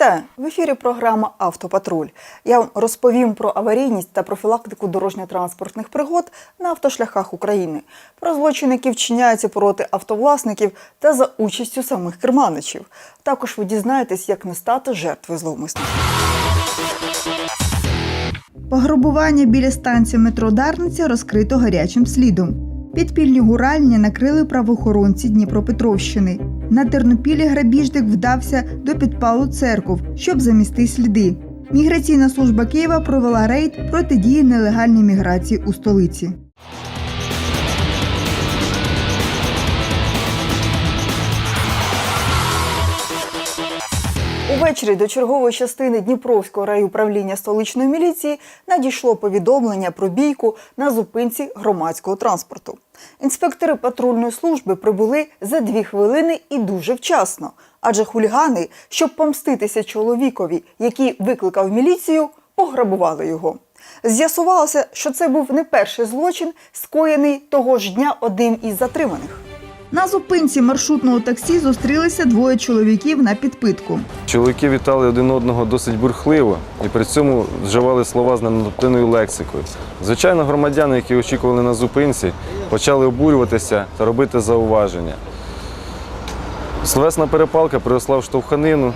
Вітаю! В ефірі програма Автопатруль. Я вам розповім про аварійність та профілактику дорожньо-транспортних пригод на автошляхах України, про злочини, які вчиняються проти автовласників та за участю самих керманичів. Також ви дізнаєтесь, як не стати жертвою зловмисників. Пограбування біля станції метро Дарниця розкрито гарячим слідом. Підпільні гуральні накрили правоохоронці Дніпропетровщини. На Тернопілі грабіжник вдався до підпалу церков, щоб замісти сліди. Міграційна служба Києва провела рейд протидії нелегальній міграції у столиці. Увечері до чергової частини Дніпровського райуправління столичної міліції надійшло повідомлення про бійку на зупинці громадського транспорту. Інспектори патрульної служби прибули за дві хвилини і дуже вчасно, адже хулігани, щоб помститися чоловікові, який викликав міліцію, пограбували його. З'ясувалося, що це був не перший злочин, скоєний того ж дня одним із затриманих. На зупинці маршрутного таксі зустрілися двоє чоловіків на підпитку. Чоловіки вітали один одного досить бурхливо і при цьому вживали слова з ненадоптиною лексикою. Звичайно, громадяни, які очікували на зупинці, почали обурюватися та робити зауваження. Словесна перепалка приросла в штовханину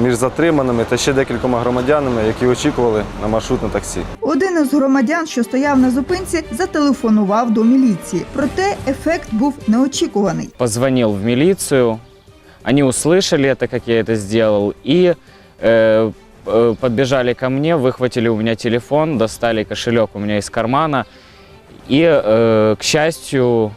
між затриманими та ще декількома громадянами, які очікували на маршрутне таксі. Один із громадян, що стояв на зупинці, зателефонував до міліції. Проте ефект був неочікуваний. позвонил в милицию, они услышали это, как я это сделал, и э, э, подбежали ко мне, выхватили у меня телефон, достали кошелек у меня из кармана, и, э, к счастью,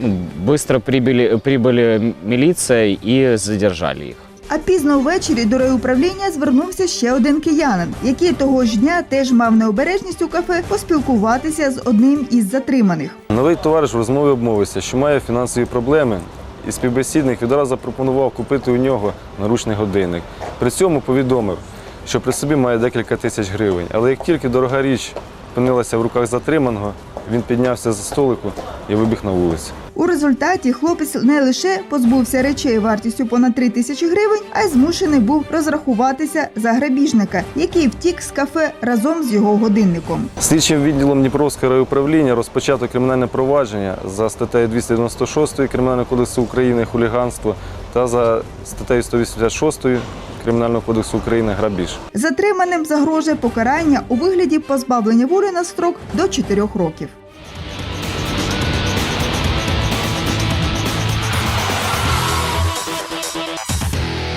ну, быстро прибыли, прибыли милиция и задержали их. А пізно ввечері до райуправління звернувся ще один киянин, який того ж дня теж мав необережність у кафе поспілкуватися з одним із затриманих. Новий товариш в розмові обмовився, що має фінансові проблеми, і співбесідник відразу запропонував купити у нього наручний годинник. При цьому повідомив, що при собі має декілька тисяч гривень. Але як тільки дорога річ опинилася в руках затриманого, він піднявся за столику і вибіг на вулицю. У результаті хлопець не лише позбувся речей вартістю понад 3 тисячі гривень, а й змушений був розрахуватися за грабіжника, який втік з кафе разом з його годинником. Слідчим відділом Дніпровського райуправління розпочато кримінальне провадження за статтею 296 Кримінального кодексу України хуліганство та за статтею 186 Кримінального кодексу України грабіж. Затриманим загрожує покарання у вигляді позбавлення волі на строк до 4 років.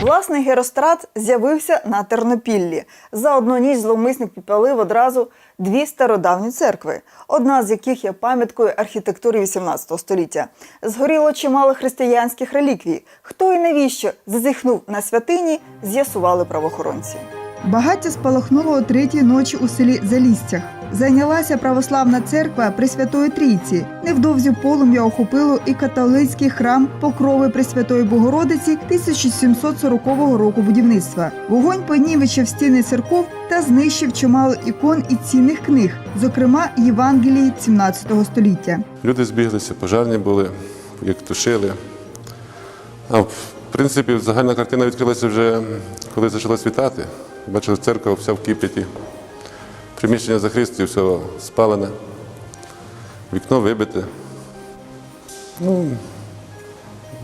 Власний герострат з'явився на Тернопіллі. За одну ніч зловмисник підпалив одразу дві стародавні церкви, одна з яких є пам'яткою архітектури 18 століття. Згоріло чимало християнських реліквій. Хто і навіщо зазіхнув на святині, з'ясували правоохоронці. Багаття спалахнуло о третій ночі у селі Залістях. Зайнялася православна церква Пресвятої Трійці. Невдовзі полум'я охопило і католицький храм Покрови Пресвятої Богородиці 1740 року будівництва. Вогонь понівечив стіни церков та знищив чимало ікон і цінних книг, зокрема Євангелії 17 століття. Люди збіглися, пожарні були, як тушили. А в принципі, загальна картина відкрилася вже, коли почало світати. Бачили, церква вся в кип'яті. Приміщення за Христі, все спалене, вікно вибите. Ну,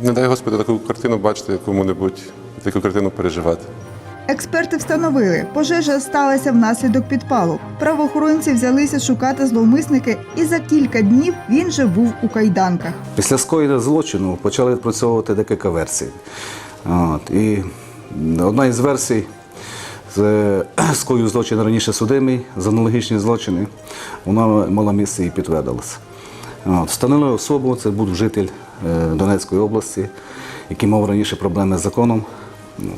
не дай Господи таку картину бачити кому-небудь, таку картину переживати. Експерти встановили, пожежа сталася внаслідок підпалу. Правоохоронці взялися шукати зловмисники, і за кілька днів він же був у кайданках. Після скоєння злочину почали відпрацьовувати декілька версій. От, і одна із версій скоїв злочин раніше судимий за аналогічні злочини, вона мала місце і підтвердилася. Встановили особу, це був житель е, Донецької області, який мав раніше проблеми з законом. Ну,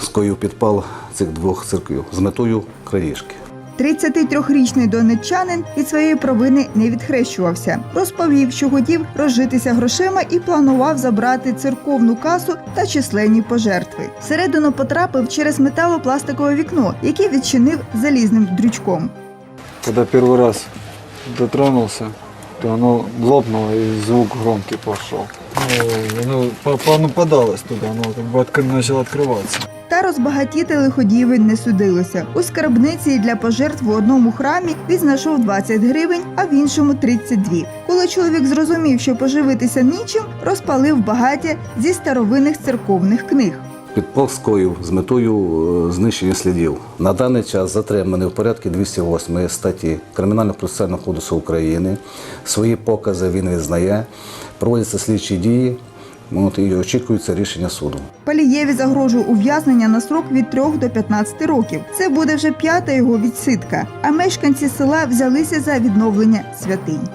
скоїв підпал цих двох церквів з метою крадіжки. 33-річний донеччанин від своєї провини не відхрещувався. Розповів, що хотів розжитися грошима і планував забрати церковну касу та численні пожертви. Всередину потрапив через металопластикове вікно, яке відчинив залізним дрючком. Когда первый раз дотронулся, то оно лопнуло и звук громкий пошел. Ну, оно по- по- оно подалось туда, оно как бы откры- начало открываться. Та Та розбагатіти лиходієві не судилося. У скарбниці для пожертв в одному храмі він знайшов 20 гривень, а в іншому 32. Коли чоловік зрозумів, що поживитися нічим, розпалив багаття зі старовинних церковних книг. Під Полською з метою е, знищення слідів. На даний час затриманий в порядку 208 статті Кримінально-процесуального кодексу України. Свої покази він визнає, проводяться слідчі дії от, і очікується рішення суду. Палієві загрожує ув'язнення на срок від 3 до 15 років. Це буде вже п'ята його відсидка. А мешканці села взялися за відновлення святинь.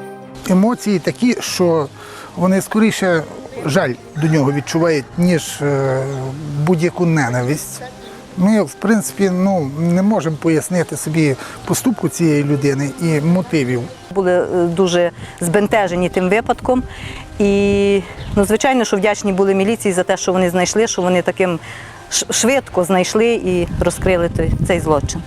емоції такі, що вони скоріше жаль до нього відчувають, ніж е, будь-яку ненависть. Ми, в принципі, ну, не можемо пояснити собі поступку цієї людини і мотивів. були е, дуже збентежені тим випадком. І ну, звичайно, що вдячні були міліції за те, що вони знайшли, що вони таким швидко знайшли і розкрили той- цей злочин.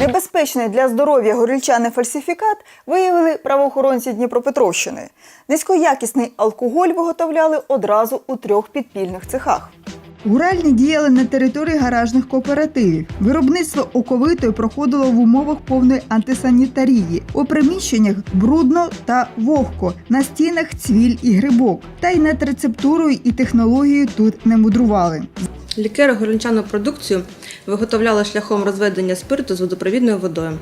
Небезпечний для здоров'я горільчани фальсифікат виявили правоохоронці Дніпропетровщини. Низькоякісний алкоголь виготовляли одразу у трьох підпільних цехах. Гуральні діяли на території гаражних кооперативів. Виробництво оковитої проходило в умовах повної антисанітарії. У приміщеннях брудно та вогко, на стінах цвіль і грибок. Та й над рецептурою і технологією тут не мудрували. Лікери горілчану продукцію виготовляли шляхом розведення спирту з водопровідною водою.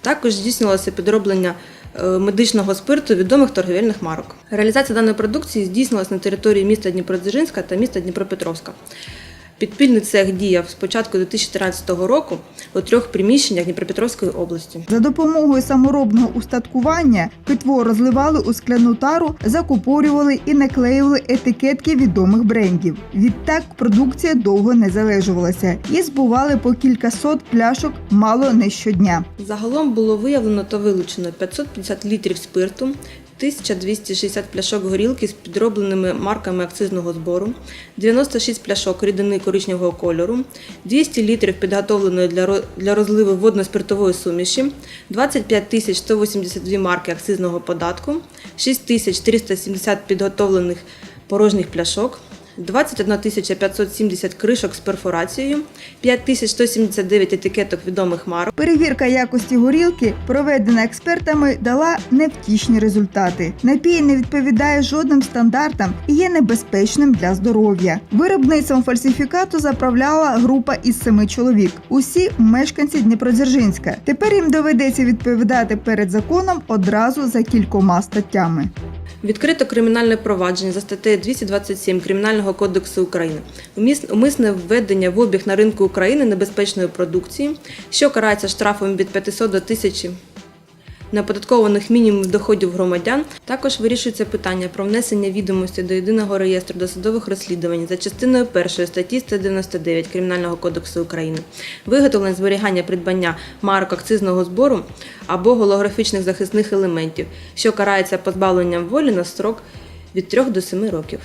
Також здійснювалося підроблення е, медичного спирту відомих торговельних марок. Реалізація даної продукції здійснилась на території міста Дніпродзержинська та міста Дніпропетровська. Підпільний цех діяв з початку 2014 року у трьох приміщеннях Дніпропетровської області. За допомогою саморобного устаткування питво розливали у скляну тару, закупорювали і наклеювали етикетки відомих брендів. Відтак продукція довго не залежувалася і збували по кількасот пляшок мало не щодня. Загалом було виявлено та вилучено 550 літрів спирту, 1260 пляшок горілки з підробленими марками акцизного збору, 96 пляшок рідини коричневого кольору, 200 літрів підготовленої для розливу водно-спиртової суміші, 25 182 марки акцизного податку, 6370 підготовлених порожніх пляшок, 21 570 кришок з перфорацією, 5179 етикеток відомих марок, Перевірка якості горілки, проведена експертами, дала невтішні результати. Напій не відповідає жодним стандартам і є небезпечним для здоров'я. Виробництвом фальсифікату заправляла група із семи чоловік. Усі мешканці Дніпродзержинська. Тепер їм доведеться відповідати перед законом одразу за кількома статтями. Відкрито кримінальне провадження за статтею 227 Кримінального кодексу України. Умисне введення в обіг на ринку України небезпечної продукції, що карається штрафом від 500 до 1000 неоподаткованих мінімумів доходів громадян. Також вирішується питання про внесення відомості до єдиного реєстру досудових розслідувань за частиною 1 статті 199 Кримінального кодексу України, виготовлення зберігання придбання марок акцизного збору або голографічних захисних елементів, що карається позбавленням волі на строк від 3 до 7 років.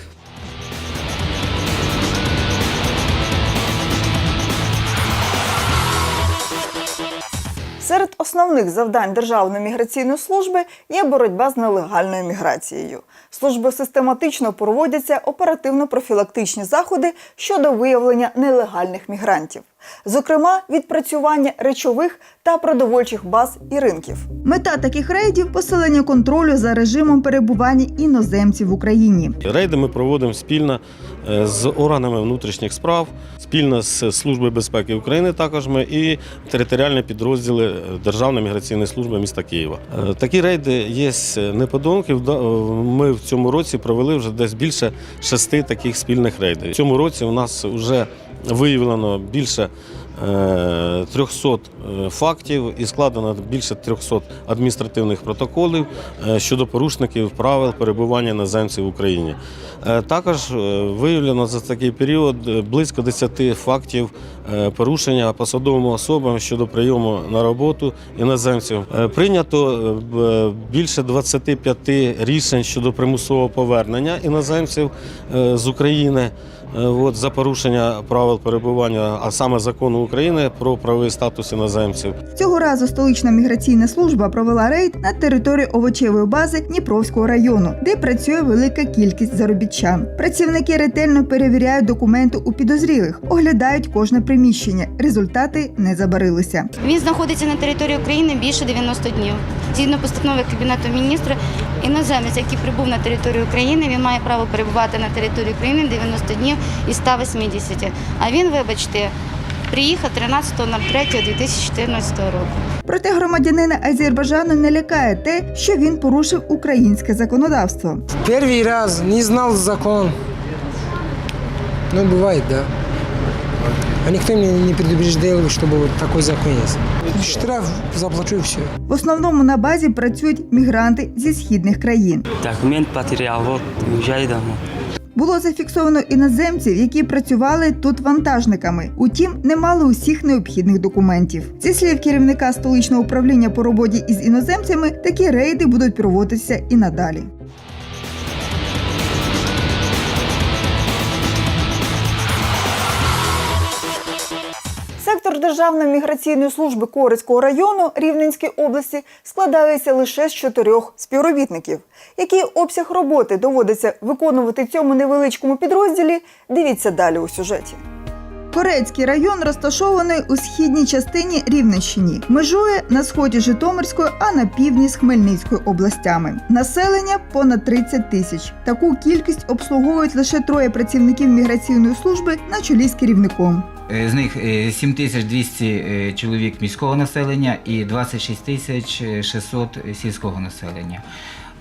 Серед основних завдань Державної міграційної служби є боротьба з нелегальною міграцією. Службою систематично проводяться оперативно-профілактичні заходи щодо виявлення нелегальних мігрантів, зокрема відпрацювання речових та продовольчих баз і ринків. Мета таких рейдів посилення контролю за режимом перебування іноземців в Україні. Рейди ми проводимо спільно е, з органами внутрішніх справ, спільно з Службою безпеки України. Також ми і територіальні підрозділи е, Державної міграційної служби міста Києва. Е, Такі рейди є неподонки. Ми в цьому році провели вже десь більше шести таких спільних рейдів. В цьому році у нас вже виявлено більше е, 300 е, фактів і складено більше 300 адміністративних протоколів е, щодо порушників правил перебування іноземців в Україні. Е, Також виявлено за такий період близько 10 фактів порушення посадовими особами щодо прийому на роботу іноземців. Прийнято більше 25 рішень щодо примусового повернення іноземців з України. Е, От, за порушення правил перебування, а саме закону України про правовий статус іноземців. Цього разу столична міграційна служба провела рейд на території овочевої бази Дніпровського району, де працює велика кількість заробітчан. Працівники ретельно перевіряють документи у підозрілих, оглядають кожне приміщення. Результати не забарилися. Він знаходиться на території України більше 90 днів. Згідно постанови Кабінету міністрів, іноземець, який прибув на територію України, він має право перебувати на території України 90 днів із 180. А він, вибачте, приїхав 13.03.2014 року. Проте громадянина Азербайджану не лякає те, що він порушив українське законодавство. Первый раз не знал закон. Ну, бывает, да. А никто меня не предупреждал, чтобы вот такой закон есть. Штраф заплачу и все. В основному на базі працюють мігранти зі східних країн. Документ потерял, вот уезжай домой. Було зафіксовано іноземців, які працювали тут вантажниками. Утім, не мали усіх необхідних документів. Зі слів керівника столичного управління по роботі із іноземцями, такі рейди будуть проводитися і надалі. Сектор Державної міграційної служби Корицького району Рівненської області складається лише з чотирьох співробітників. Який обсяг роботи доводиться виконувати цьому невеличкому підрозділі? Дивіться далі у сюжеті. Корецький район розташований у східній частині Рівненщині, межує на сході Житомирської, а на півдні з Хмельницькою областями. Населення понад 30 тисяч. Таку кількість обслуговують лише троє працівників міграційної служби на чолі з керівником. Е, З них е, 7200 е, чоловік міського населення і 26 тисяч 600 сільського населення.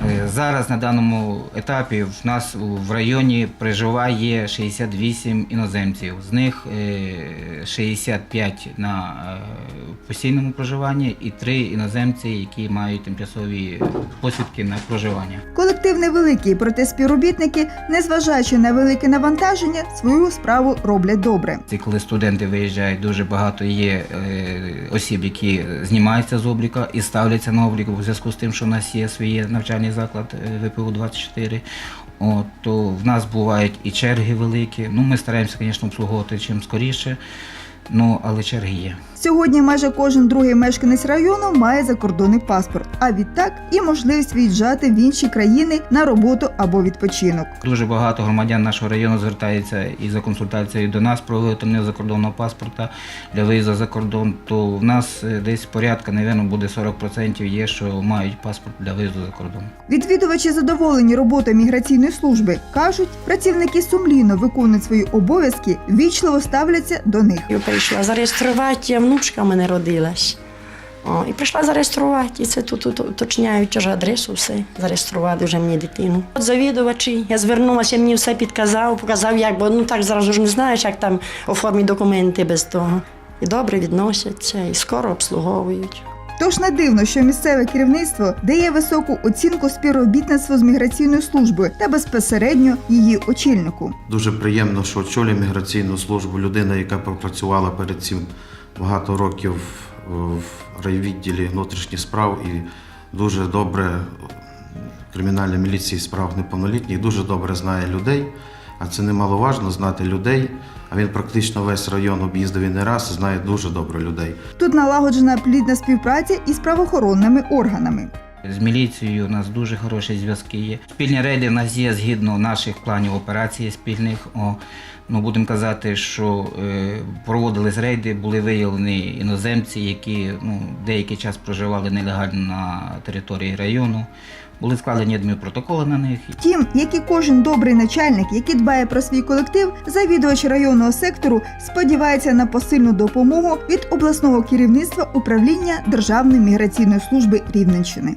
Е, Зараз на даному етапі в нас в районі проживає 68 іноземців. З них е, 65 на е, постійному проживанні і 3 іноземці, які мають тимчасові посвідки на проживання. Колектив невеликий, проте співробітники, незважаючи на велике навантаження, свою справу роблять добре. Це коли студенти виїжджають, дуже багато є е, осіб, які знімаються з обліку і ставляться на облік у зв'язку з тим, що в нас є свій навчальний заклад е, ВПУ 24. То в нас бувають і черги великі. Ну, ми стараємося, звісно, обслуговувати чим скоріше, ну, але черги є. Сьогодні майже кожен другий мешканець району має закордонний паспорт, а відтак і можливість виїжджати в інші країни на роботу або відпочинок. Дуже багато громадян нашого району звертається і за консультацією до нас про виготовлення закордонного паспорта для виїзду за кордон. То в нас е, десь порядка, напевно, буде 40% є, що мають паспорт для виїзду за кордон. Відвідувачі задоволені роботою міграційної служби. кажуть, працівники сумлінно виконують свої обов'язки, вічливо ставляться до них. Я прийшла зареєструвати, внучка в мене родилась. О, і прийшла зареєструвати. І це тут, тут уточняють вже адресу, все. Зареєстрували вже мені дитину. От завідувачі, я звернулася, мені все підказав, показав, як, бо ну так зразу ж не знаєш, як там оформити документи без того. І добре відносяться, і скоро обслуговують. Тож не дивно, що місцеве керівництво дає високу оцінку співробітництву з міграційною службою та безпосередньо її очільнику. Дуже приємно, що очолює міграційну службу людина, яка пропрацювала перед цим багато років в райвідділі внутрішніх справ і дуже добре кримінальна міліція справ неповнолітніх, дуже добре знає людей. А це немаловажно знати людей. А він практично весь район об'їздив і не раз, знає дуже добре людей. Тут налагоджена плідна співпраця із правоохоронними органами. З міліцією у нас дуже хороші зв'язки є. Спільні рейди в нас є згідно наших планів операції спільних. О, ну, будемо казати, що е, проводились рейди, були виявлені іноземці, які ну, деякий час проживали нелегально на території району. Були складені адмінпротоколи на них. Втім, як і кожен добрий начальник, який дбає про свій колектив, завідувач районного сектору сподівається на посильну допомогу від обласного керівництва управління Державної міграційної служби Рівненщини.